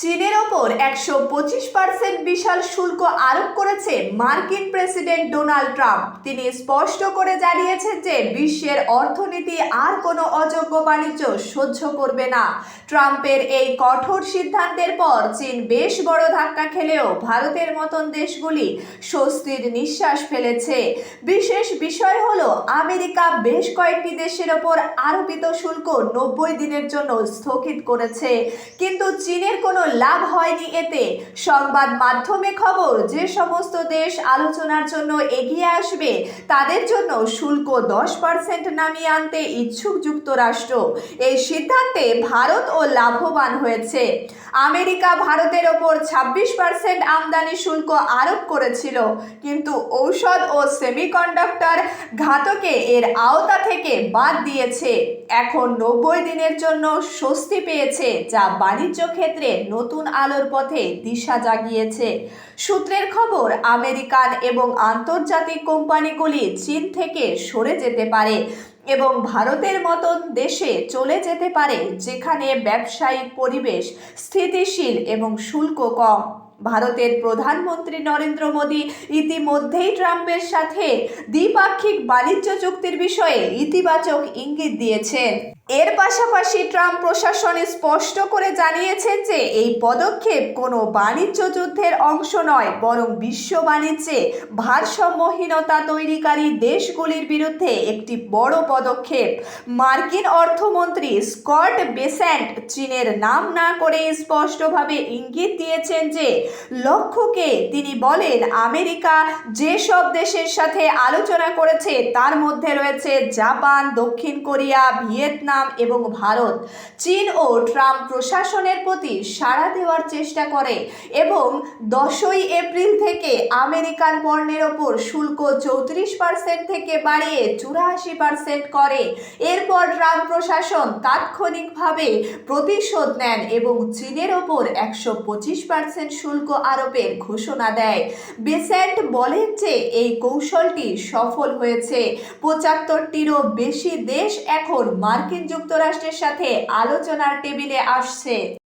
চীনের ওপর একশো পঁচিশ পার্সেন্ট বিশাল শুল্ক আরোপ করেছে মার্কিন প্রেসিডেন্ট ডোনাল্ড ট্রাম্প। তিনি স্পষ্ট করে জানিয়েছেন যে বিশ্বের অর্থনীতি আর কোনো অযোগ্য বাণিজ্য সহ্য করবে না। ট্রাম্পের এই কঠোর সিদ্ধান্তের পর চীন বেশ বড় ধাক্কা খেলেও ভারতের মতন দেশগুলি স্বস্তির নিঃশ্বাস ফেলেছে। বিশেষ বিষয় হলো, আমেরিকা বেশ কয়েকটি দেশের ওপর আরোপিত শুল্ক নব্বই দিনের জন্য স্থগিত করেছে। কিন্তু চীনের কোনো লাভ হয়নি এতে। সংবাদ মাধ্যমে খবর, যে সমস্ত দেশ আলোচনার জন্য এগিয়ে আসবে, তাদের জন্য শুল্ক দশ পার্সেন্ট নামিয়ে আনতে ইচ্ছুক যুক্তরাষ্ট্র। এই সিদ্ধান্তে ভারত ও লাভবান হয়েছে। আমেরিকা ভারতের ওপর ছাব্বিশ পার্সেন্ট আমদানি শুল্ক আরোপ করেছিল, কিন্তু ঔষধ ও সেমিকন্ডাক্টর ঘাতকে এর আওতা থেকে বাদ দিয়েছে। এখন নব্বই দিনের জন্য স্বস্তি পেয়েছে, যা বাণিজ্য ক্ষেত্রে নতুন আলোর পথে দিশা জাগিয়েছে। সূত্রের খবর, আমেরিকান এবং আন্তর্জাতিক কোম্পানিগুলি চীন থেকে সরে যেতে পারে। এবং ভারতের মতন দেশে চলে যেতে পারে যেখানে ব্যবসায়িক পরিবেশ স্থিতিশীল এবং শুল্ক কম। ভারতের প্রধানমন্ত্রী নরেন্দ্র মোদী ইতিমধ্যেই ট্রাম্পের সাথে দ্বিপাক্ষিক বাণিজ্য চুক্তির বিষয়ে ইতিবাচক ইঙ্গিত দিয়েছেন। এর পাশাপাশি ট্রাম্প প্রশাসন স্পষ্ট করে জানিয়েছেন যে এই পদক্ষেপ কোনো বাণিজ্য যুদ্ধের অংশ নয়, বরং বিশ্ব বাণিজ্যে ভারসাম্যহীনতা তৈরিকারী দেশগুলির বিরুদ্ধে একটি বড় পদক্ষেপ। মার্কিন অর্থমন্ত্রী স্কট বেসেন্ট চীনের নাম না করে স্পষ্টভাবে ইঙ্গিত দিয়েছেন যে, লক্ষ্যকে তিনি বলেন আমেরিকা যেসব দেশের সাথে আলোচনা করেছে তার মধ্যে রয়েছে জাপান, দক্ষিণ কোরিয়া, ভিয়েতনাম এবং ভারত। চীন ও ট্রাম্প প্রশাসনের প্রতি সাড়া দেওয়ার চেষ্টা করে এবং দশই এপ্রিল থেকে আমেরিকান পণ্যের ওপর শুল্ক চৌত্রিশ পার্সেন্ট থেকে বাড়িয়ে চুরাশি পার্সেন্ট করে। এরপর ট্রাম্প প্রশাসন তাৎক্ষণিকভাবে প্রতিশোধ নেন এবং চীনের ওপর একশো পঁচিশ পার্সেন্ট শুল্ক আরোপের ঘোষণা দেয়। বেসেন্ট বলেন যে, এই কৌশলটি সফল হয়েছে। পঁচাত্তরটিরও বেশি দেশ এখন মার্কিন যুক্তরাষ্ট্রের সাথে আলোচনার টেবিলে আসছে।